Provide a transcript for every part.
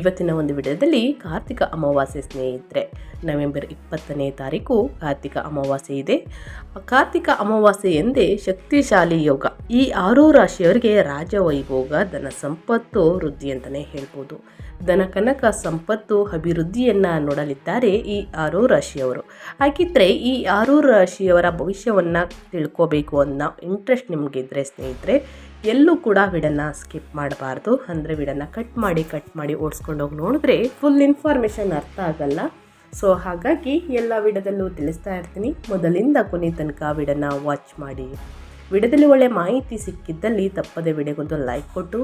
ಇವತ್ತಿನ ಒಂದು ವಿಡಿಯೋದಲ್ಲಿ ಕಾರ್ತಿಕ ಅಮಾವಾಸ್ಯೆ ಸ್ನೇಹಿತರೆ. ನವೆಂಬರ್ ಇಪ್ಪತ್ತನೇ ತಾರೀಕು ಕಾರ್ತಿಕ ಅಮಾವಾಸ್ಯೆ ಇದೆ. ಕಾರ್ತಿಕ ಅಮಾವಾಸ್ಯೆ ಎಂದೇ ಶಕ್ತಿಶಾಲಿ ಯೋಗ. ಈ ಆರೂ ರಾಶಿಯವರಿಗೆ ರಾಜವೈಭೋಗ, ಧನ ಸಂಪತ್ತು, ವೃದ್ಧಿ ಅಂತಲೇ ಹೇಳ್ಬೋದು. ಧನ ಕನಕ ಸಂಪತ್ತು ಅಭಿವೃದ್ಧಿಯನ್ನು ನೋಡಲಿದ್ದಾರೆ ಈ ಆರೂ ರಾಶಿಯವರು. ಹಾಗಿದ್ರೆ ಈ ಆರೂ ರಾಶಿಯವರ ಭವಿಷ್ಯವನ್ನು ತಿಳ್ಕೋಬೇಕು ಅನ್ನೋ ಇಂಟ್ರೆಸ್ಟ್ ನಿಮಗಿದ್ರೆ ಸ್ನೇಹಿತರೆ ಎಲ್ಲೂ ಕೂಡ ವಿಡನ್ನ ಸ್ಕಿಪ್ ಮಾಡಬಾರ್ದು. ಅಂದರೆ ವಿಡನ್ನ ಕಟ್ ಮಾಡಿ ಕಟ್ ಮಾಡಿ ಓಡಿಸ್ಕೊಂಡೋಗಿ ನೋಡಿದ್ರೆ ಫುಲ್ ಇನ್ಫಾರ್ಮೇಷನ್ ಅರ್ಥ ಆಗಲ್ಲ. ಸೊ ಹಾಗಾಗಿ ಎಲ್ಲ ವಿಡದಲ್ಲೂ ತಿಳಿಸ್ತಾ ಇರ್ತೀನಿ. ಮೊದಲಿಂದ ಕೊನೆ ತನಕ ವಿಡನ್ನ ವಾಚ್ ಮಾಡಿ. ವಿಡದಲ್ಲಿ ಒಳ್ಳೆ ಮಾಹಿತಿ ಸಿಕ್ಕಿದ್ದಲ್ಲಿ ತಪ್ಪದೆ ವಿಡಿಯೋಗೊಂದು ಲೈಕ್ ಕೊಟ್ಟು,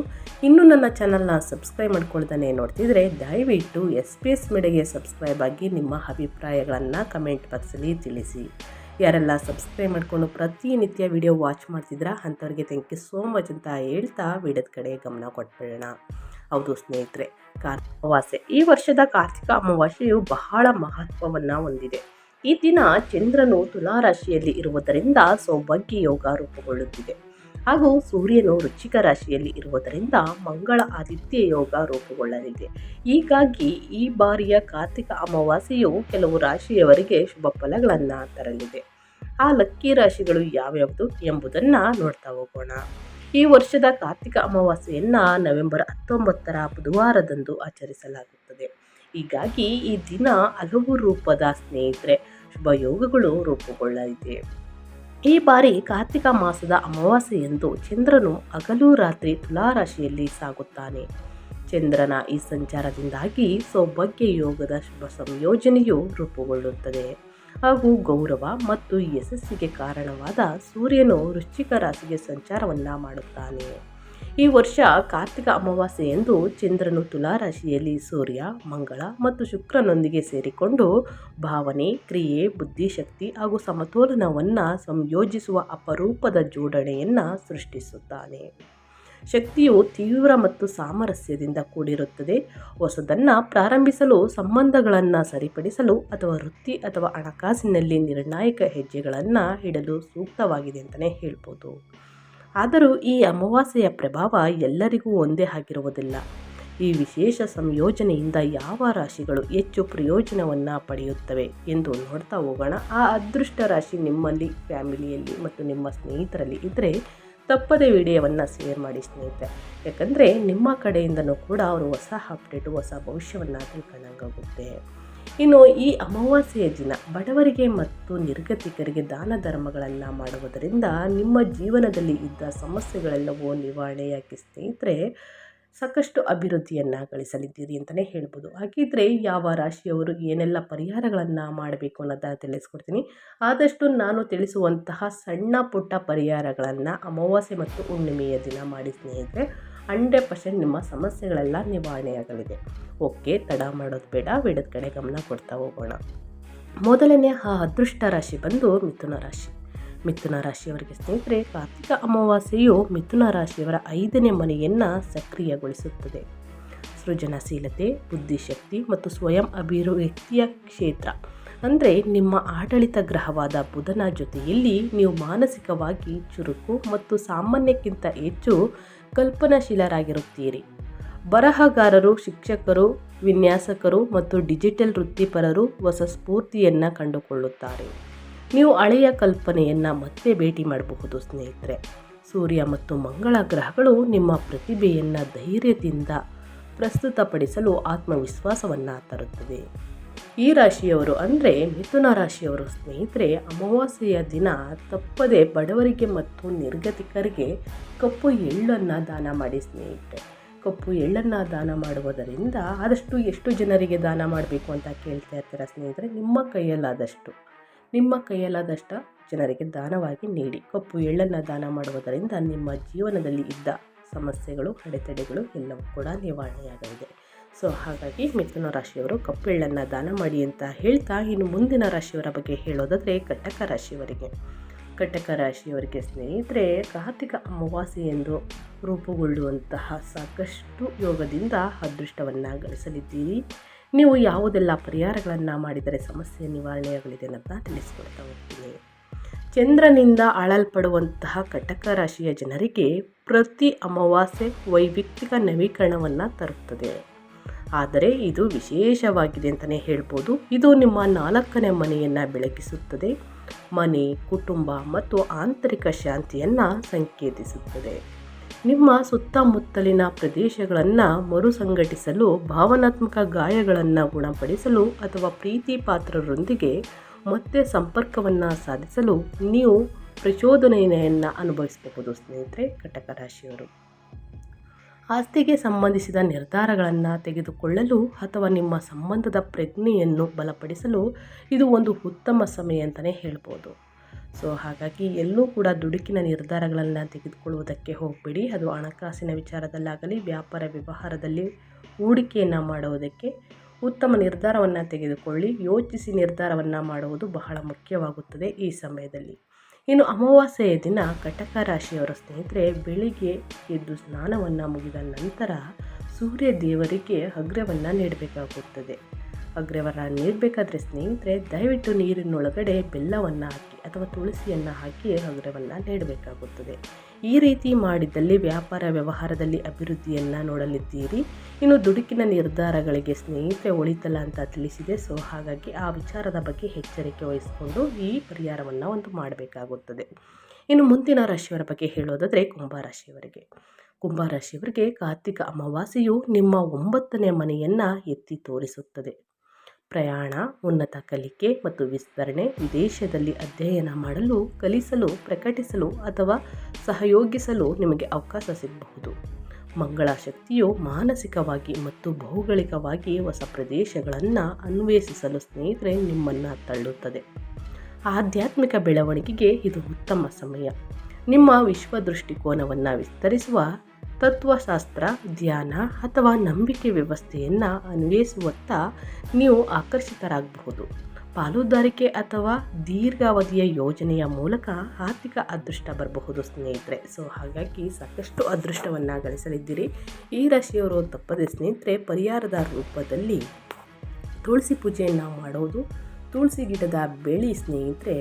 ಇನ್ನೂ ನನ್ನ ಚಾನಲ್ನ ಸಬ್ಸ್ಕ್ರೈಬ್ ಮಾಡ್ಕೊಳ್ತಾನೆ ನೋಡ್ತಿದ್ರೆ ದಯವಿಟ್ಟು ಎಸ್ ಪಿ ಎಸ್ ಮೀಡಿಯಾಗೆ ಸಬ್ಸ್ಕ್ರೈಬ್ ಆಗಿ ನಿಮ್ಮ ಅಭಿಪ್ರಾಯಗಳನ್ನು ಕಮೆಂಟ್ ಬಾಕ್ಸಲ್ಲಿ ತಿಳಿಸಿ. ಯಾರೆಲ್ಲ ಸಬ್ಸ್ಕ್ರೈಬ್ ಮಾಡಿಕೊಂಡು ಪ್ರತಿನಿತ್ಯ ವಿಡಿಯೋ ವಾಚ್ ಮಾಡ್ತಿದ್ರಾ ಅಂಥವ್ರಿಗೆ ಥ್ಯಾಂಕ್ ಯು ಸೋ ಮಚ್ ಅಂತ ಹೇಳ್ತಾ ವಿಡಿಯೋದ ಕಡೆ ಗಮನ ಕೊಟ್ಬಿಡೋಣ. ಹೌದು ಸ್ನೇಹಿತರೆ, ಕಾರ್ತಿಕ ಅಮಾವಾಸ್ಯೆ. ಈ ವರ್ಷದ ಕಾರ್ತಿಕ ಅಮಾವಾಸ್ಯೆಯು ಬಹಳ ಮಹತ್ವವನ್ನು ಹೊಂದಿದೆ. ಈ ದಿನ ಚಂದ್ರನು ತುಲಾರಾಶಿಯಲ್ಲಿ ಇರುವುದರಿಂದ ಸೌಭಾಗ್ಯ ಯೋಗ ರೂಪುಗೊಳ್ಳುತ್ತಿದೆ. ಹಾಗೂ ಸೂರ್ಯನು ವೃಶ್ಚಿಕ ರಾಶಿಯಲ್ಲಿ ಇರುವುದರಿಂದ ಮಂಗಳ ಆದಿತ್ಯ ಯೋಗ ರೂಪುಗೊಳ್ಳಲಿದೆ. ಹೀಗಾಗಿ ಈ ಬಾರಿಯ ಕಾರ್ತಿಕ ಅಮಾವಾಸ್ಯೆಯು ಕೆಲವು ರಾಶಿಯವರಿಗೆ ಶುಭ ಫಲಗಳನ್ನು ತರಲಿದೆ. ಆ ಲಕ್ಕಿ ರಾಶಿಗಳು ಯಾವ್ಯಾವುದು ಎಂಬುದನ್ನು ನೋಡ್ತಾ ಹೋಗೋಣ. ಈ ವರ್ಷದ ಕಾರ್ತಿಕ ಅಮಾವಾಸ್ಯೆಯನ್ನು ನವೆಂಬರ್ ಹತ್ತೊಂಬತ್ತರ ಬುಧವಾರದಂದು ಆಚರಿಸಲಾಗುತ್ತದೆ. ಹೀಗಾಗಿ ಈ ದಿನ ಹಲವು ರೂಪದ ಸ್ನೇಹಿತರೆ, ಶುಭ ಯೋಗಗಳು ರೂಪುಗೊಳ್ಳಲಿದೆ. ಈ ಬಾರಿ ಕಾರ್ತಿಕ ಮಾಸದ ಅಮಾವಾಸ್ಯೆಯಂದು ಚಂದ್ರನು ಹಗಲು ರಾತ್ರಿ ತುಲಾರಾಶಿಯಲ್ಲಿ ಸಾಗುತ್ತಾನೆ. ಚಂದ್ರನ ಈ ಸಂಚಾರದಿಂದಾಗಿ ಸೌಭಾಗ್ಯ ಯೋಗದ ಶುಭ ಸಂಯೋಜನೆಯು ರೂಪುಗೊಳ್ಳುತ್ತದೆ. ಹಾಗೂ ಗೌರವ ಮತ್ತು ಯಶಸ್ಸಿಗೆ ಕಾರಣವಾದ ಸೂರ್ಯನು ವೃಶ್ಚಿಕ ರಾಶಿಗೆ ಸಂಚಾರವನ್ನು ಮಾಡುತ್ತಾನೆ. ಈ ವರ್ಷ ಕಾರ್ತಿಕ ಅಮಾವಾಸ್ಯೆಯಂದು ಚಂದ್ರನು ತುಲಾರಾಶಿಯಲ್ಲಿ ಸೂರ್ಯ, ಮಂಗಳ ಮತ್ತು ಶುಕ್ರನೊಂದಿಗೆ ಸೇರಿಕೊಂಡು ಭಾವನೆ, ಕ್ರಿಯೆ ಬುದ್ಧಿಶಕ್ತಿ ಹಾಗೂ ಸಮತೋಲನವನ್ನು ಸಂಯೋಜಿಸುವ ಅಪರೂಪದ ಜೋಡಣೆಯನ್ನು ಸೃಷ್ಟಿಸುತ್ತಾನೆ. ಶಕ್ತಿಯು ತೀವ್ರ ಮತ್ತು ಸಾಮರಸ್ಯದಿಂದ ಕೂಡಿರುತ್ತದೆ. ಹೊಸದನ್ನು ಪ್ರಾರಂಭಿಸಲು, ಸಂಬಂಧಗಳನ್ನು ಸರಿಪಡಿಸಲು ಅಥವಾ ವೃತ್ತಿ ಅಥವಾ ಹಣಕಾಸಿನಲ್ಲಿ ನಿರ್ಣಾಯಕ ಹೆಜ್ಜೆಗಳನ್ನು ಇಡಲು ಸೂಕ್ತವಾಗಿದೆ ಅಂತಲೇ ಹೇಳ್ಬೋದು. ಆದರೂ ಈ ಅಮಾವಾಸ್ಯೆಯ ಪ್ರಭಾವ ಎಲ್ಲರಿಗೂ ಒಂದೇ ಆಗಿರುವುದಿಲ್ಲ. ಈ ವಿಶೇಷ ಸಂಯೋಜನೆಯಿಂದ ಯಾವ ರಾಶಿಗಳು ಹೆಚ್ಚು ಪ್ರಯೋಜನವನ್ನು ಪಡೆಯುತ್ತವೆ ಎಂದು ನೋಡ್ತಾ ಹೋಗೋಣ. ಆ ಅದೃಷ್ಟ ರಾಶಿ ನಿಮ್ಮಲ್ಲಿ, ಫ್ಯಾಮಿಲಿಯಲ್ಲಿ ಮತ್ತು ನಿಮ್ಮ ಸ್ನೇಹಿತರಲ್ಲಿ ಇದ್ದರೆ ತಪ್ಪದೇ ವಿಡಿಯೋವನ್ನು ಶೇರ್ ಮಾಡಿ ಸ್ನೇಹಿತರೆ. ಯಾಕಂದರೆ ನಿಮ್ಮ ಕಡೆಯಿಂದನೂ ಕೂಡ ಅವರು ಹೊಸ ಅಪ್ಡೇಟು, ಹೊಸ ಭವಿಷ್ಯವನ್ನು ತಿಳ್ಕೊಂಡಂಗಾಗುತ್ತೆ ಇನ್ನು ಈ ಅಮಾವಾಸ್ಯೆಯ ದಿನ ಬಡವರಿಗೆ ಮತ್ತು ನಿರ್ಗತಿಕರಿಗೆ ದಾನ ಧರ್ಮಗಳನ್ನು ಮಾಡುವುದರಿಂದ ನಿಮ್ಮ ಜೀವನದಲ್ಲಿ ಇದ್ದ ಸಮಸ್ಯೆಗಳೆಲ್ಲವೂ ನಿವಾರಣೆಯಾಗಿ ಸ್ನೇಹಿತರೆ, ಸಾಕಷ್ಟು ಅಭಿವೃದ್ಧಿಯನ್ನು ಗಳಿಸಲಿದ್ದೀರಿ ಅಂತಲೇ ಹೇಳ್ಬೋದು. ಹಾಗಿದ್ರೆ ಯಾವ ರಾಶಿಯವರು ಏನೆಲ್ಲ ಪರಿಹಾರಗಳನ್ನು ಮಾಡಬೇಕು ಅನ್ನೋದನ್ನು ತಿಳಿಸ್ಕೊಡ್ತೀನಿ. ಆದಷ್ಟು ನಾನು ತಿಳಿಸುವಂತಹ ಸಣ್ಣ ಪುಟ್ಟ ಪರಿಹಾರಗಳನ್ನು ಅಮಾವಾಸ್ಯೆ ಮತ್ತು ಹುಣ್ಣಿಮೆಯ ದಿನ ಮಾಡಿ ಸ್ನೇಹಿತರೆ. ಹಂಡ್ರೆಡ್ ಪರ್ಸೆಂಟ್ ನಿಮ್ಮ ಸಮಸ್ಯೆಗಳೆಲ್ಲ ನಿವಾರಣೆಯಾಗಲಿದೆ. ಓಕೆ, ತಡ ಮಾಡೋದು ಬೇಡ ವಿಡದ ಕಡೆ ಗಮನ ಕೊಡ್ತಾ ಹೋಗೋಣ. ಮೊದಲನೇ ಆ ಅದೃಷ್ಟ ರಾಶಿ ಬಂದು ಮಿಥುನ ರಾಶಿ. ಮಿಥುನ ರಾಶಿಯವರಿಗೆ ಸ್ನೇಹಿತರೆ, ಕಾರ್ತಿಕ ಅಮಾವಾಸ್ಯೆಯು ಮಿಥುನ ರಾಶಿಯವರ ಐದನೇ ಮನೆಯನ್ನು ಸಕ್ರಿಯಗೊಳಿಸುತ್ತದೆ. ಸೃಜನಶೀಲತೆ, ಬುದ್ಧಿಶಕ್ತಿ ಮತ್ತು ಸ್ವಯಂ ಅಭಿವ್ಯಕ್ತಿಯ ಕ್ಷೇತ್ರ. ಅಂದರೆ ನಿಮ್ಮ ಆಡಳಿತ ಗ್ರಹವಾದ ಬುಧನ ಜೊತೆಯಲ್ಲಿ ನೀವು ಮಾನಸಿಕವಾಗಿ ಚುರುಕು ಮತ್ತು ಸಾಮಾನ್ಯಕ್ಕಿಂತ ಹೆಚ್ಚು ಕಲ್ಪನಾಶೀಲರಾಗಿರುತ್ತೀರಿ. ಬರಹಗಾರರು, ಶಿಕ್ಷಕರು, ವಿನ್ಯಾಸಕರು ಮತ್ತು ಡಿಜಿಟಲ್ ವೃತ್ತಿಪರರು ಹೊಸ ಸ್ಫೂರ್ತಿಯನ್ನು ಕಂಡುಕೊಳ್ಳುತ್ತಾರೆ. ನೀವು ಹಳೆಯ ಕಲ್ಪನೆಯನ್ನು ಮತ್ತೆ ಭೇಟಿ ಮಾಡಬಹುದು, ಸ್ನೇಹಿತರೆ. ಸೂರ್ಯ ಮತ್ತು ಮಂಗಳ ಗ್ರಹಗಳು ನಿಮ್ಮ ಪ್ರತಿಭೆಯನ್ನು ಧೈರ್ಯದಿಂದ ಪ್ರಸ್ತುತಪಡಿಸಲು ಆತ್ಮವಿಶ್ವಾಸವನ್ನು ತರುತ್ತದೆ ಈ ರಾಶಿಯವರು ಅಂದರೆ ಮಿಥುನ ರಾಶಿಯವರು ಸ್ನೇಹಿತರೆ, ಅಮಾವಾಸ್ಯೆಯ ದಿನ ತಪ್ಪದೆ ಬಡವರಿಗೆ ಮತ್ತು ನಿರ್ಗತಿಕರಿಗೆ ಕಪ್ಪು ಎಳ್ಳನ್ನು ದಾನ ಮಾಡಿ ಸ್ನೇಹಿತರೆ. ಕಪ್ಪು ಎಳ್ಳನ್ನು ದಾನ ಮಾಡುವುದರಿಂದ ಆದಷ್ಟು ಎಷ್ಟು ಜನರಿಗೆ ದಾನ ಮಾಡಬೇಕು ಅಂತ ಕೇಳ್ತಾ ಇರ್ತೀರ ಸ್ನೇಹಿತರೆ? ನಿಮ್ಮ ಕೈಯಲ್ಲಾದಷ್ಟು. ನಿಮ್ಮ ಕೈಯಲ್ಲಾದಷ್ಟು ಜನರಿಗೆ ದಾನವಾಗಿ ನೀಡಿ. ಕಪ್ಪು ಎಳ್ಳನ್ನು ದಾನ ಮಾಡುವುದರಿಂದ ನಿಮ್ಮ ಜೀವನದಲ್ಲಿ ಇದ್ದ ಸಮಸ್ಯೆಗಳು, ಅಡೆತಡೆಗಳು ಎಲ್ಲವೂ ಕೂಡ ನಿವಾರಣೆಯಾಗಲಿದೆ. ಸೊ ಹಾಗಾಗಿ ಮಿಥುನ ರಾಶಿಯವರು ಕಪ್ಪು ಎಳ್ಳನ್ನು ದಾನ ಮಾಡಿ ಅಂತ ಹೇಳ್ತಾ ಇನ್ನು ಮುಂದಿನ ರಾಶಿಯವರ ಬಗ್ಗೆ ಹೇಳೋದಾದರೆ ಕಟಕ ರಾಶಿಯವರಿಗೆ. ಕಟಕ ರಾಶಿಯವರಿಗೆ ಸ್ನೇಹಿತರೆ, ಕಾರ್ತಿಕ ಅಮಾವಾಸ್ಯೆ ಎಂದು ರೂಪುಗೊಳ್ಳುವಂತಹ ಸಾಕಷ್ಟು ಯೋಗದಿಂದ ಅದೃಷ್ಟವನ್ನು ಗಳಿಸಲಿದ್ದೀರಿ. ನೀವು ಯಾವುದೆಲ್ಲ ಪರಿಹಾರಗಳನ್ನು ಮಾಡಿದರೆ ಸಮಸ್ಯೆ ನಿವಾರಣೆಯಾಗಲಿದೆ ಅಂತ ತಿಳಿಸಿಕೊಡ್ತಾ ಹೋಗ್ತೀನಿ. ಚಂದ್ರನಿಂದ ಆಳಲ್ಪಡುವಂತಹ ಕಟಕ ರಾಶಿಯ ಜನರಿಗೆ ಪ್ರತಿ ಅಮಾವಾಸ್ಯೆ ವೈಯಕ್ತಿಕ ನವೀಕರಣವನ್ನು ತರುತ್ತದೆ. ಆದರೆ ಇದು ವಿಶೇಷವಾಗಿದೆ ಅಂತಲೇ ಹೇಳ್ಬೋದು. ಇದು ನಿಮ್ಮ ನಾಲ್ಕನೇ ಮನೆಯನ್ನು ಬೆಳಗಿಸುತ್ತದೆ ಮನೆ, ಕುಟುಂಬ ಮತ್ತು ಆಂತರಿಕ ಶಾಂತಿಯನ್ನು ಸಂಕೇತಿಸುತ್ತದೆ. ನಿಮ್ಮ ಸುತ್ತಮುತ್ತಲಿನ ಪ್ರದೇಶಗಳನ್ನು ಮರುಸಂಘಟಿಸಲು, ಭಾವನಾತ್ಮಕ ಗಾಯಗಳನ್ನು ಗುಣಪಡಿಸಲು ಅಥವಾ ಪ್ರೀತಿ ಪಾತ್ರರೊಂದಿಗೆ ಮತ್ತೆ ಸಂಪರ್ಕವನ್ನು ಸಾಧಿಸಲು ನೀವು ಪ್ರಚೋದನೆಯನ್ನು ಅನುಭವಿಸಬಹುದು ಸ್ನೇಹಿತರೆ ಕಟಕ ರಾಶಿಯವರು. ಆಸ್ತಿಗೆ ಸಂಬಂಧಿಸಿದ ನಿರ್ಧಾರಗಳನ್ನು ತೆಗೆದುಕೊಳ್ಳಲು ಅಥವಾ ನಿಮ್ಮ ಸಂಬಂಧದ ಪ್ರಜ್ಞೆಯನ್ನು ಬಲಪಡಿಸಲು ಇದು ಒಂದು ಉತ್ತಮ ಸಮಯ ಅಂತಲೇ ಹೇಳ್ಬೋದು. ಸೊ ಹಾಗಾಗಿ ಎಲ್ಲೂ ಕೂಡ ದುಡುಕಿನ ನಿರ್ಧಾರಗಳನ್ನು ತೆಗೆದುಕೊಳ್ಳುವುದಕ್ಕೆ ಹೋಗಬೇಡಿ. ಅದು ಹಣಕಾಸಿನ ವಿಚಾರದಲ್ಲಾಗಲಿ, ವ್ಯಾಪಾರ ವ್ಯವಹಾರದಲ್ಲಿ ಹೂಡಿಕೆಯನ್ನು ಮಾಡುವುದಕ್ಕೆ ಉತ್ತಮ ನಿರ್ಧಾರವನ್ನು ತೆಗೆದುಕೊಳ್ಳಿ. ಯೋಚಿಸಿ ನಿರ್ಧಾರವನ್ನು ಮಾಡುವುದು ಬಹಳ ಮುಖ್ಯವಾಗುತ್ತದೆ ಈ ಸಮಯದಲ್ಲಿ. ಇನ್ನು ಅಮಾವಾಸ್ಯೆಯ ದಿನ ಕಟಕ ರಾಶಿಯವರ ಸ್ನೇಹಿತರೆ, ಬೆಳಿಗ್ಗೆ ಎದ್ದು ಸ್ನಾನವನ್ನು ಮುಗಿದ ನಂತರ ಸೂರ್ಯ ದೇವರಿಗೆ ಅಗ್ರವನ್ನು ನೀಡಬೇಕಾಗುತ್ತದೆ. ಅಗ್ರವರ ನೀಡಬೇಕಾದ್ರೆ ಸ್ನೇಹಿತರೆ, ದಯವಿಟ್ಟು ನೀರಿನೊಳಗಡೆ ಬೆಲ್ಲವನ್ನು ಹಾಕಿ ಅಥವಾ ತುಳಸಿಯನ್ನು ಹಾಕಿ ಅಗ್ರವನ್ನು ನೀಡಬೇಕಾಗುತ್ತದೆ. ಈ ರೀತಿ ಮಾಡಿದಲ್ಲಿ ವ್ಯಾಪಾರ ವ್ಯವಹಾರದಲ್ಲಿ ಅಭಿವೃದ್ಧಿಯನ್ನು ನೋಡಲಿದ್ದೀರಿ. ಇನ್ನು ದುಡುಕಿನ ನಿರ್ಧಾರಗಳಿಗೆ ಸ್ನೇಹಿತರೆ ಒಳಿತಲ್ಲ ಅಂತ ತಿಳಿಸಿದೆ. ಸೊ ಹಾಗಾಗಿ ಆ ವಿಚಾರದ ಬಗ್ಗೆ ಎಚ್ಚರಿಕೆ ವಹಿಸಿಕೊಂಡು ಈ ಪರಿಹಾರವನ್ನು ಒಂದು ಮಾಡಬೇಕಾಗುತ್ತದೆ. ಇನ್ನು ಮುಂದಿನ ರಾಶಿಯವರ ಬಗ್ಗೆ ಹೇಳೋದಾದರೆ ಕುಂಭರಾಶಿಯವರಿಗೆ ಕುಂಭರಾಶಿಯವರಿಗೆ ಕಾರ್ತಿಕ ಅಮಾವಾಸ್ಯೆಯು ನಿಮ್ಮ ಒಂಬತ್ತನೇ ಮನೆಯನ್ನು ಎತ್ತಿ ತೋರಿಸುತ್ತದೆ. ಪ್ರಯಾಣ, ಉನ್ನತ ಕಲಿಕೆ ಮತ್ತು ವಿಸ್ತರಣೆ ವಿದೇಶದಲ್ಲಿ ಅಧ್ಯಯನ ಮಾಡಲು, ಕಲಿಸಲು, ಪ್ರಕಟಿಸಲು ಅಥವಾ ಸಹಯೋಗಿಸಲು ನಿಮಗೆ ಅವಕಾಶ ಸಿಗಬಹುದು. ಮಂಗಳ ಶಕ್ತಿಯು ಮಾನಸಿಕವಾಗಿ ಮತ್ತು ಭೌಗೋಳಿಕವಾಗಿ ಹೊಸ ಪ್ರದೇಶಗಳನ್ನು ಅನ್ವೇಷಿಸಲು ಸ್ನೇಹಿತರೆ ನಿಮ್ಮನ್ನು ತಳ್ಳುತ್ತದೆ. ಆಧ್ಯಾತ್ಮಿಕ ಬೆಳವಣಿಗೆಗೆ ಇದು ಉತ್ತಮ ಸಮಯ. ನಿಮ್ಮ ವಿಶ್ವ ದೃಷ್ಟಿಕೋನವನ್ನು ವಿಸ್ತರಿಸುವ ತತ್ವಶಾಸ್ತ್ರ, ಧ್ಯಾನ ಅಥವಾ ನಂಬಿಕೆ ವ್ಯವಸ್ಥೆಯನ್ನು ಅನ್ವಯಿಸುವತ್ತ ನೀವು ಆಕರ್ಷಿತರಾಗಬಹುದು. ಪಾಲುದಾರಿಕೆ ಅಥವಾ ದೀರ್ಘಾವಧಿಯ ಯೋಜನೆಯ ಮೂಲಕ ಆರ್ಥಿಕ ಅದೃಷ್ಟ ಬರಬಹುದು ಸ್ನೇಹಿತರೆ. ಸೊ ಹಾಗಾಗಿ ಸಾಕಷ್ಟು ಅದೃಷ್ಟವನ್ನು ಗಳಿಸಲಿದ್ದೀರಿ. ಈ ರಾಶಿಯವರು ತಪ್ಪದೆ ಸ್ನೇಹಿತರೆ, ಪರಿಹಾರದ ರೂಪದಲ್ಲಿ ತುಳಸಿ ಪೂಜೆಯನ್ನು ಮಾಡೋದು, ತುಳಸಿ ಗಿಡದ ಬೆಳಿ ಸ್ನೇಹಿತರೆ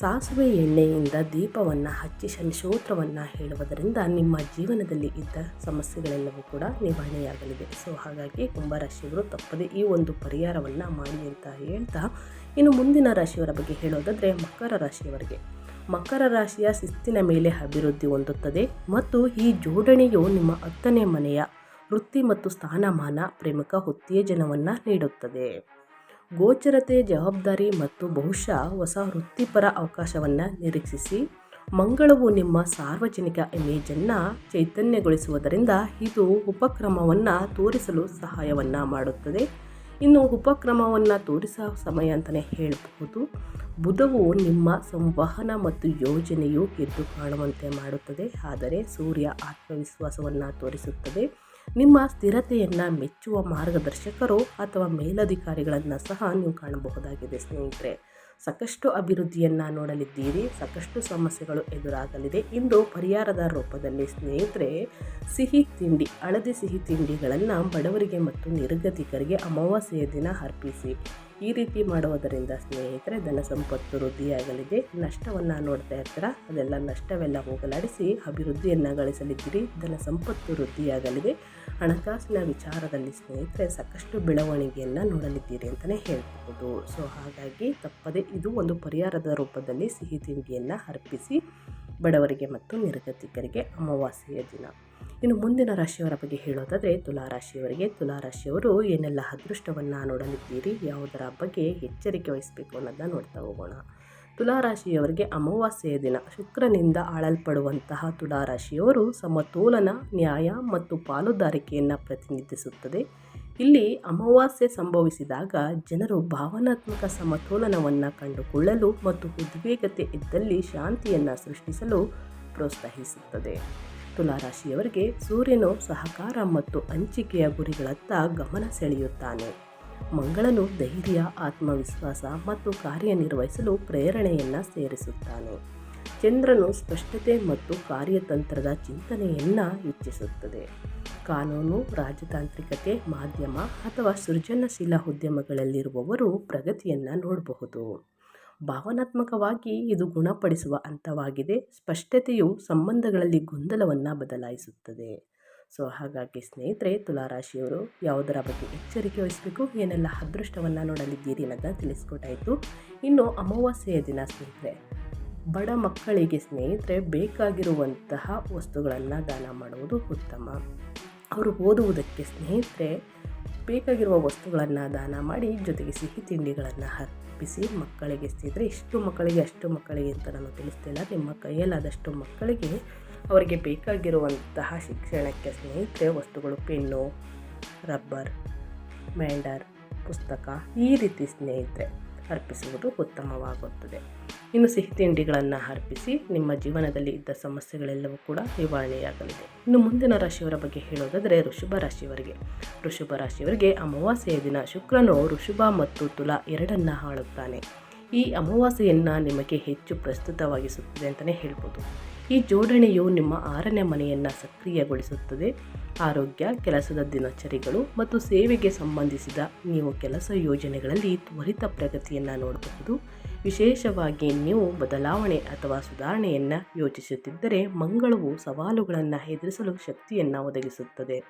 ಸಾಸುವೆ ಎಣ್ಣೆಯಿಂದ ದೀಪವನ್ನು ಹಚ್ಚಿ ಶನಿಶೋತ್ರವನ್ನು ಹೇಳುವುದರಿಂದ ನಿಮ್ಮ ಜೀವನದಲ್ಲಿ ಇದ್ದ ಸಮಸ್ಯೆಗಳೆಲ್ಲವೂ ಕೂಡ ನಿವಾರಣೆಯಾಗಲಿದೆ. ಸೊ, ಹಾಗಾಗಿ ಕುಂಭರಾಶಿಯವರು ತಪ್ಪದೆ ಈ ಒಂದು ಪರಿಹಾರವನ್ನು ಮಾಡಿ ಅಂತ ಹೇಳ್ತಾ ಇನ್ನು ಮುಂದಿನ ರಾಶಿಯವರ ಬಗ್ಗೆ ಹೇಳೋದಾದರೆ ಮಕರ ರಾಶಿಯವರಿಗೆ. ಮಕರ ರಾಶಿಯ ಶಿಸ್ತಿನ ಮೇಲೆ ಅಭಿವೃದ್ಧಿ ಹೊಂದುತ್ತದೆ ಮತ್ತು ಈ ಜೋಡಣೆಯು ನಿಮ್ಮ ಹತ್ತನೇ ಮನೆಯ ವೃತ್ತಿ ಮತ್ತು ಸ್ಥಾನಮಾನ ಪ್ರಮುಖ ಉತ್ತೇಜನವನ್ನು ನೀಡುತ್ತದೆ. ಗೋಚರತೆ, ಜವಾಬ್ದಾರಿ ಮತ್ತು ಬಹುಶಃ ಹೊಸ ವೃತ್ತಿಪರ ಅವಕಾಶವನ್ನು ನಿರೀಕ್ಷಿಸಿ ಮಂಗಳವು ನಿಮ್ಮ ಸಾರ್ವಜನಿಕ ಇಮೇಜನ್ನು ಚೈತನ್ಯಗೊಳಿಸುವುದರಿಂದ ಇದು ಉಪಕ್ರಮವನ್ನು ತೋರಿಸಲು ಸಹಾಯವನ್ನು ಮಾಡುತ್ತದೆ. ಇನ್ನು ಉಪಕ್ರಮವನ್ನು ತೋರಿಸೋ ಸಮಯ ಅಂತಲೇ ಹೇಳಬಹುದು. ಬುಧವು ನಿಮ್ಮ ಸಂವಹನ ಮತ್ತು ಯೋಜನೆಯು ಎದ್ದು ಕಾಣುವಂತೆ ಮಾಡುತ್ತದೆ. ಆದರೆ ಸೂರ್ಯ ಆತ್ಮವಿಶ್ವಾಸವನ್ನು ತೋರಿಸುತ್ತದೆ. ನಿಮ್ಮ ಸ್ಥಿರತೆಯನ್ನು ಮೆಚ್ಚುವ ಮಾರ್ಗದರ್ಶಕರು ಅಥವಾ ಮೇಲಧಿಕಾರಿಗಳನ್ನು ಸಹ ನೀವು ಕಾಣಬಹುದಾಗಿದೆ ಸ್ನೇಹಿತರೆ. ಸಾಕಷ್ಟು ಅಭಿವೃದ್ಧಿಯನ್ನು ನೋಡಲಿದ್ದೀರಿ, ಸಾಕಷ್ಟು ಸಮಸ್ಯೆಗಳು ಎದುರಾಗಲಿದೆ. ಇಂದು ಪರಿಹಾರದ ರೂಪದಲ್ಲಿ ಸ್ನೇಹಿತರೆ, ಸಿಹಿ ತಿಂಡಿ, ಹಳದಿ ಸಿಹಿ ತಿಂಡಿಗಳನ್ನು ಬಡವರಿಗೆ ಮತ್ತು ನಿರ್ಗತಿಕರಿಗೆ ಅಮಾವಾಸ್ಯೆಯ ದಿನ ಅರ್ಪಿಸಿ. ಈ ರೀತಿ ಮಾಡುವುದರಿಂದ ಸ್ನೇಹಿತರೆ, ಧನ ಸಂಪತ್ತು ವೃದ್ಧಿಯಾಗಲಿದೆ. ನಷ್ಟವನ್ನು ನೋಡ್ತಾ ಇರ್ತೀರ? ಅದೆಲ್ಲ ನಷ್ಟವೆಲ್ಲ ಹೋಗಲಾಡಿಸಿ ಅಭಿವೃದ್ಧಿಯನ್ನು ಗಳಿಸಲಿದ್ದೀರಿ. ಧನ ಸಂಪತ್ತು ವೃದ್ಧಿಯಾಗಲಿದೆ. ಹಣಕಾಸಿನ ವಿಚಾರದಲ್ಲಿ ಸ್ನೇಹಿತರೆ, ಸಾಕಷ್ಟು ಬೆಳವಣಿಗೆಯನ್ನು ನೋಡಲಿದ್ದೀರಿ ಅಂತಲೇ ಹೇಳ್ಬೋದು ಸೊ ಹಾಗಾಗಿ ತಪ್ಪದೆ ಇದು ಒಂದು ಪರಿಹಾರದ ರೂಪದಲ್ಲಿ ಸಿಹಿ ತಿಂಡಿಯನ್ನು ಅರ್ಪಿಸಿ ಬಡವರಿಗೆ ಮತ್ತು ನಿರ್ಗತಿಕರಿಗೆ ಅಮಾವಾಸ್ಯೆಯ ದಿನ. ಇನ್ನು ಮುಂದಿನ ರಾಶಿಯವರ ಬಗ್ಗೆ ಹೇಳೋದಾದರೆ ತುಲಾರಾಶಿಯವರಿಗೆ ತುಲಾರಾಶಿಯವರು ಏನೆಲ್ಲ ಅದೃಷ್ಟವನ್ನು ನೋಡಲಿದ್ದೀರಿ, ಯಾವುದರ ಬಗ್ಗೆ ಎಚ್ಚರಿಕೆ ವಹಿಸಬೇಕು ಅನ್ನೋದನ್ನ ನೋಡ್ತಾ ಹೋಗೋಣ. ತುಲಾರಾಶಿಯವರಿಗೆ ಅಮಾವಾಸ್ಯೆಯ ದಿನ. ಶುಕ್ರನಿಂದ ಆಳಲ್ಪಡುವಂತಹ ತುಲಾರಾಶಿಯವರು ಸಮತೋಲನ ನ್ಯಾಯ ಮತ್ತು ಪಾಲುದಾರಿಕೆಯನ್ನು ಪ್ರತಿನಿಧಿಸುತ್ತದೆ. ಇಲ್ಲಿ ಅಮಾವಾಸ್ಯೆ ಸಂಭವಿಸಿದಾಗ ಜನರು ಭಾವನಾತ್ಮಕ ಸಮತೋಲನವನ್ನು ಕಂಡುಕೊಳ್ಳಲು ಮತ್ತು ಉದ್ವೇಗತೆ ಇದ್ದಲ್ಲಿ ಶಾಂತಿಯನ್ನು ಸೃಷ್ಟಿಸಲು ಪ್ರೋತ್ಸಾಹಿಸುತ್ತದೆ. ತುಲಾರಾಶಿಯವರಿಗೆ ಸೂರ್ಯನು ಸಹಕಾರ ಮತ್ತು ಹಂಚಿಕೆಯ ಗುರಿಗಳತ್ತ ಗಮನ ಸೆಳೆಯುತ್ತಾನೆ. ಮಂಗಳನು ಧೈರ್ಯ, ಆತ್ಮವಿಶ್ವಾಸ ಮತ್ತು ಕಾರ್ಯನಿರ್ವಹಿಸಲು ಪ್ರೇರಣೆಯನ್ನು ಸೇರಿಸುತ್ತಾನೆ. ಚಂದ್ರನು ಸ್ಪಷ್ಟತೆ ಮತ್ತು ಕಾರ್ಯತಂತ್ರದ ಚಿಂತನೆಯನ್ನು ಹೆಚ್ಚಿಸುತ್ತದೆ. ಕಾನೂನು, ರಾಜತಾಂತ್ರಿಕತೆ, ಮಾಧ್ಯಮ ಅಥವಾ ಸೃಜನಶೀಲ ಉದ್ಯಮಗಳಲ್ಲಿರುವವರು ಪ್ರಗತಿಯನ್ನು ನೋಡಬಹುದು. ಭಾವನಾತ್ಮಕವಾಗಿ ಇದು ಗುಣಪಡಿಸುವ ಹಂತವಾಗಿದೆ. ಸ್ಪಷ್ಟತೆಯು ಸಂಬಂಧಗಳಲ್ಲಿ ಗೊಂದಲವನ್ನು ಬದಲಾಯಿಸುತ್ತದೆ. ಸೊ ಹಾಗಾಗಿ ಸ್ನೇಹಿತರೆ, ತುಲಾರಾಶಿಯವರು ಯಾವುದರ ಬಗ್ಗೆ ಎಚ್ಚರಿಕೆ ವಹಿಸಬೇಕು, ಏನೆಲ್ಲ ಅದೃಷ್ಟವನ್ನು ನೋಡಲಿದ್ದೀರಿ ಅನ್ನೋದನ್ನು ತಿಳಿಸ್ಕೊಟ್ಟಾಯಿತು. ಇನ್ನು ಅಮಾವಾಸ್ಯೆಯ ದಿನ ಸ್ನೇಹಿತರೆ, ಬಡ ಮಕ್ಕಳಿಗೆ ಸ್ನೇಹಿತರೆ, ಬೇಕಾಗಿರುವಂತಹ ವಸ್ತುಗಳನ್ನು ದಾನ ಮಾಡುವುದು ಉತ್ತಮ. ಅವರು ಓದುವುದಕ್ಕೆ ಸ್ನೇಹಿತರೆ, ಬೇಕಾಗಿರುವ ವಸ್ತುಗಳನ್ನು ದಾನ ಮಾಡಿ ಜೊತೆಗೆ ಸಿಹಿ ತಿಂಡಿಗಳನ್ನು ಅರ್ಪಿಸಿ ಮಕ್ಕಳಿಗೆ ಸ್ನೇಹಿತರೆ, ಇಷ್ಟು ಮಕ್ಕಳಿಗೆ, ಅಷ್ಟು ಮಕ್ಕಳಿಗೆ ಅಂತ ನಾನು ತಿಳಿಸ್ತಿಲ್ಲ ನಿಮ್ಮ ಕೈಯಲ್ಲಾದಷ್ಟು ಮಕ್ಕಳಿಗೆ ಅವರಿಗೆ ಬೇಕಾಗಿರುವಂತಹ ಶಿಕ್ಷಣಕ್ಕೆ ಸ್ನೇಹಿತರೆ ವಸ್ತುಗಳು, ಪೆನ್ನು, ರಬ್ಬರ್, ಮ್ಯಾಂಡರ್, ಪುಸ್ತಕ ಈ ರೀತಿ ಸ್ನೇಹಿತರೆ ಅರ್ಪಿಸುವುದು ಉತ್ತಮವಾಗುತ್ತದೆ. ಇನ್ನು ಸಿಹಿ ತಿಂಡಿಗಳನ್ನು ಅರ್ಪಿಸಿ ನಿಮ್ಮ ಜೀವನದಲ್ಲಿ ಇದ್ದ ಸಮಸ್ಯೆಗಳೆಲ್ಲವೂ ಕೂಡ ನಿವಾರಣೆಯಾಗಲಿದೆ. ಇನ್ನು ಮುಂದಿನ ರಾಶಿಯವರ ಬಗ್ಗೆ ಹೇಳೋದಾದರೆ ಋಷಭ ರಾಶಿಯವರಿಗೆ. ಋಷಭ ರಾಶಿಯವರಿಗೆ ಅಮಾವಾಸ್ಯೆಯ ದಿನ ಶುಕ್ರನು ಋಷಭ ಮತ್ತು ತುಲಾ ಎರಡನ್ನ ಆಳುತ್ತಾನೆ. ಈ ಅಮಾವಾಸ್ಯೆಯನ್ನು ನಿಮಗೆ ಹೆಚ್ಚು ಪ್ರಸ್ತುತವಾಗಿಸುತ್ತದೆ ಅಂತಲೇ ಹೇಳ್ಬೋದು. ಈ ಜೋಡಣೆಯು ನಿಮ್ಮ ಆರನೇ ಮನೆಯನ್ನು ಸಕ್ರಿಯಗೊಳಿಸುತ್ತದೆ. ಆರೋಗ್ಯ, ಕೆಲಸದ ದಿನಚರಿಗಳು ಮತ್ತು ಸೇವೆಗೆ ಸಂಬಂಧಿಸಿದ ನೀವು ಕೆಲಸ ಯೋಜನೆಗಳಲ್ಲಿ ತ್ವರಿತ ಪ್ರಗತಿಯನ್ನು ನೋಡಬಹುದು. ವಿಶೇಷವಾಗಿ ನೀವು ಬದಲಾವಣೆ ಅಥವಾ ಸುಧಾರಣೆಯನ್ನು ಯೋಚಿಸುತ್ತಿದ್ದರೆ ಮಂಗಳವು ಸವಾಲುಗಳನ್ನು ಎದುರಿಸಲು ಶಕ್ತಿಯನ್ನು ಒದಗಿಸುತ್ತದೆ.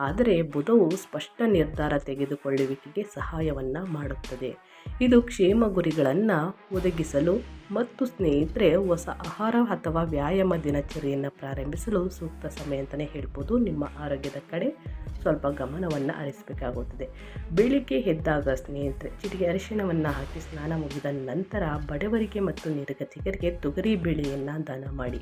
ಆದರೆ ಬುಧವು ಸ್ಪಷ್ಟ ನಿರ್ಧಾರ ತೆಗೆದುಕೊಳ್ಳುವಿಕೆಗೆ ಸಹಾಯವನ್ನು ಮಾಡುತ್ತದೆ. ಇದು ಕ್ಷೇಮ ಗುರಿಗಳನ್ನು ಒದಗಿಸಲು ಮತ್ತು ಸ್ನೇಹಿತರೆ ಹೊಸ ಆಹಾರ ಅಥವಾ ವ್ಯಾಯಾಮ ದಿನಚರಿಯನ್ನು ಪ್ರಾರಂಭಿಸಲು ಸೂಕ್ತ ಸಮಯ ಅಂತಲೇ ಹೇಳ್ಬೋದು. ನಿಮ್ಮ ಆರೋಗ್ಯದ ಕಡೆ ಸ್ವಲ್ಪ ಗಮನವನ್ನು ಹರಿಸಬೇಕಾಗುತ್ತದೆ. ಬೆಳಿಗ್ಗೆ ಎದ್ದಾಗ ಸ್ನೇಹಿತರೆ ಚಿಟಿಗೆ ಅರಿಶಿಣವನ್ನು ಹಾಕಿ ಸ್ನಾನ ಮುಗಿದ ನಂತರ ಬಡವರಿಗೆ ಮತ್ತು ನಿರ್ಗತಿಕರಿಗೆ ತೊಗರಿ ಬೇಳೆಯನ್ನು ದಾನ ಮಾಡಿ.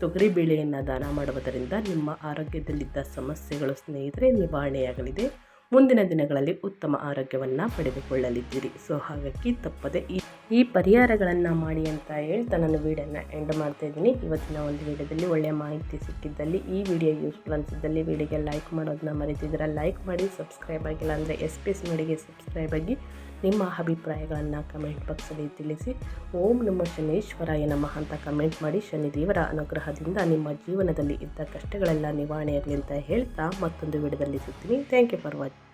ತೊಗರಿ ಬೇಳೆಯನ್ನು ದಾನ ಮಾಡುವುದರಿಂದ ನಿಮ್ಮ ಆರೋಗ್ಯದಲ್ಲಿದ್ದ ಸಮಸ್ಯೆಗಳು ಸ್ನೇಹಿತರೆ ನಿವಾರಣೆಯಾಗಲಿದೆ. ಮುಂದಿನ ದಿನಗಳಲ್ಲಿ ಉತ್ತಮ ಆರೋಗ್ಯವನ್ನು ಪಡೆದುಕೊಳ್ಳಲಿದ್ದೀರಿ. ಸೊ, ಹಾಗಾಗಿ ತಪ್ಪದೆ ಈ ಈ ಪರಿಹಾರಗಳನ್ನು ಮಾಡಿ ಅಂತ ಹೇಳ್ತಾ ನಾನು ವೀಡಿಯೋನ ಎಂಡ್ ಮಾಡ್ತಾ ಇದ್ದೀನಿ. ಇವತ್ತಿನ ಒಂದು ವೀಡಿಯೋದಲ್ಲಿ ಒಳ್ಳೆಯ ಮಾಹಿತಿ ಸಿಕ್ಕಿದ್ದಲ್ಲಿ ಈ ವಿಡಿಯೋ ಯೂಸ್ಫುಲ್ ಅನಿಸಿದ್ದಲ್ಲಿ ವಿಡಿಯೋಗೆ ಲೈಕ್ ಮಾಡೋದನ್ನ ಮರಿತಿದ್ದೀರ. ಲೈಕ್ ಮಾಡಿ ಸಬ್ಸ್ಕ್ರೈಬ್ ಆಗಿಲ್ಲ ಅಂದರೆ ಎಸ್ ಪಿ ಎಸ್ ನೋಡಿಗೆ ಸಬ್ಸ್ಕ್ರೈಬ್ ಆಗಿ ನಿಮ್ಮ ಅಭಿಪ್ರಾಯಗಳನ್ನು ಕಮೆಂಟ್ ಬಾಕ್ಸಲ್ಲಿ ತಿಳಿಸಿ. ಓಂ ನಮ್ಮ ಶನೇಶ್ವರಾಯ ನಮಃ ಅಂತ ಕಮೆಂಟ್ ಮಾಡಿ ಶನಿದೇವರ ಅನುಗ್ರಹದಿಂದ ನಿಮ್ಮ ಜೀವನದಲ್ಲಿ ಇದ್ದ ಕಷ್ಟಗಳೆಲ್ಲ ನಿವಾರಣೆಯಾಗಲಿ ಅಂತ ಹೇಳ್ತಾ ಮತ್ತೊಂದು ವಿಡಿಯೋದಲ್ಲಿ ಸಿಗ್ತೀನಿ. Thank you for watching